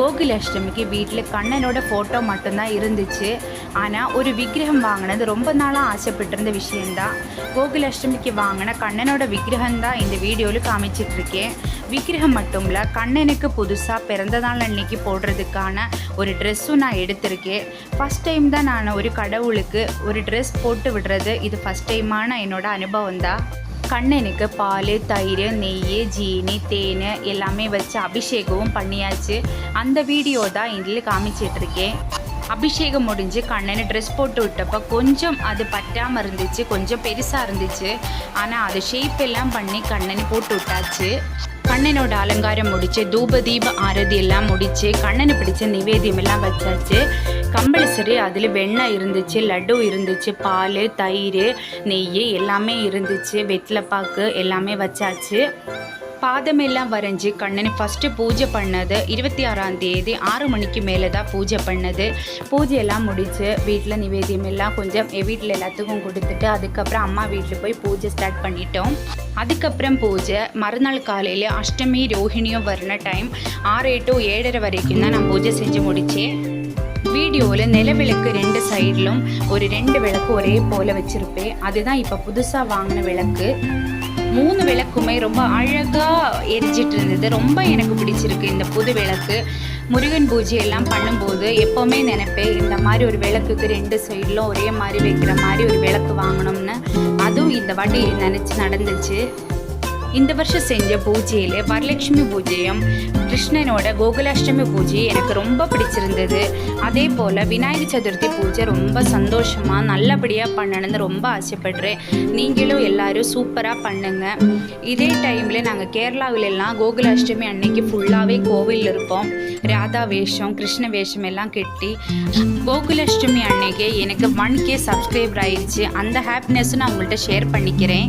கோகுலாஷ்டமிக்கு வீட்டில் கண்ணனோட ஃபோட்டோ மட்டும்தான் இருந்துச்சு. ஆனால் ஒரு விக்கிரகம் வாங்கினது ரொம்ப நாளாக ஆசைப்பட்டிருந்த விஷயந்தான் கோகுலாஷ்டமிக்கு வாங்கின கண்ணனோட விக்கிரகம் தான் இந்த வீடியோவில் காமிச்சிட்ருக்கேன். விக்கிரகம் மட்டும் இல்லை கண்ணனுக்கு புதுசாக பிறந்த நாள் அன்னைக்கு போடுறதுக்கான ஒரு ட்ரெஸ்ஸும் நான் எடுத்திருக்கேன். ஃபஸ்ட் டைம் தான் நான் ஒரு கடவுளுக்கு ஒரு ட்ரெஸ் போட்டு விடுறது. இது ஃபஸ்ட் டைமான என்னோட அனுபவம் தான் கண்ணனுக்கு பால் தயிர் நெய் ஜீனி தேன் எல்லாமே வச்சு அபிஷேகமும் பண்ணியாச்சு. அந்த வீடியோ தான் இதில் காமிச்சிட்ருக்கேன். அபிஷேகம் முடிஞ்சு கண்ணனை ட்ரெஸ் போட்டு விட்டப்போ கொஞ்சம் அது பற்றாமல் இருந்துச்சு கொஞ்சம் பெருசாக இருந்துச்சு. ஆனால் அது ஷேப் எல்லாம் பண்ணி கண்ணனை போட்டு விட்டாச்சு. கண்ணனோட அலங்காரம் முடிச்சு தூப தீப ஆரதி எல்லாம் முடிச்சு கண்ணனை பிடிச்ச நிவேதியம் எல்லாம் வச்சாச்சு. கம்பல்சரி அதில் வெண்ணெய் இருந்துச்சு லட்டு இருந்துச்சு பால் தயிர் நெய் எல்லாமே இருந்துச்சு வெத்தலைப்பாக்கு எல்லாமே வச்சாச்சு. பாதமெல்லாம் வரைஞ்சி கண்ணனை ஃபஸ்ட்டு பூஜை பண்ணது இருபத்தி ஆறாம் தேதி ஆறு மணிக்கு மேலே தான் பூஜை பண்ணது. பூஜையெல்லாம் முடித்து வீட்டில் நிவேதியம் எல்லாம் கொஞ்சம் என் வீட்டில் எல்லாத்துக்கும் கொடுத்துட்டு அதுக்கப்புறம் அம்மா வீட்டில் போய் பூஜை ஸ்டார்ட் பண்ணிட்டோம். அதுக்கப்புறம் பூஜை மறுநாள் காலையில் அஷ்டமி ரோஹிணியும் வர்ற டைம் ஆறு டு ஏழரை வரைக்கும் தான் நான் பூஜை செஞ்சு முடித்தேன் வீடியோவில் நிலவிளக்கு ரெண்டு சைட்லும் ஒரு ரெண்டு விளக்கு ஒரே போல் வச்சுருப்பேன். அதுதான் இப்போ புதுசாக வாங்கின விளக்கு. மூணு விளக்குமே ரொம்ப அழகாக எரிஞ்சிட்டு இருந்தது. ரொம்ப எனக்கு பிடிச்சிருக்கு இந்த புது விளக்கு. முருகன் பூஜை எல்லாம் பண்ணும்போது எப்போவுமே நினைப்பேன் இந்த மாதிரி ஒரு விளக்குக்கு ரெண்டு சைடிலும் ஒரே மாதிரி வைக்கிற மாதிரி ஒரு விளக்கு வாங்கணும்னு. அதுவும் இந்த வாட்டி நினச்சி நடந்துச்சு. இந்த வருஷம் செஞ்ச பூஜையில் வரலட்சுமி பூஜையும் கிருஷ்ணனோட கோகுலாஷ்டமி பூஜை எனக்கு ரொம்ப பிடிச்சிருந்தது. அதே போல் விநாயகர் சதுர்த்தி பூஜை ரொம்ப சந்தோஷமாக நல்லபடியாக பண்ணணும்னு ரொம்ப ஆசைப்படுறேன். நீங்களும் எல்லாரும் சூப்பராக பண்ணுங்க. இதே டைமில் நாங்கள் கேரளாவிலெல்லாம் கோகுலாஷ்டமி அன்னைக்கு ஃபுல்லாகவே கோவிலில் இருப்போம். ராதா வேஷம் கிருஷ்ண வேஷம் எல்லாம் கெட்டி கோகுலாஷ்டமி அன்னைக்கு எனக்கு ஒன் கே சப்ஸ்கிரைபர் ஆயிடுச்சு. அந்த ஹாப்பினஸும் நான் உங்கள்கிட்ட ஷேர் பண்ணிக்கிறேன்.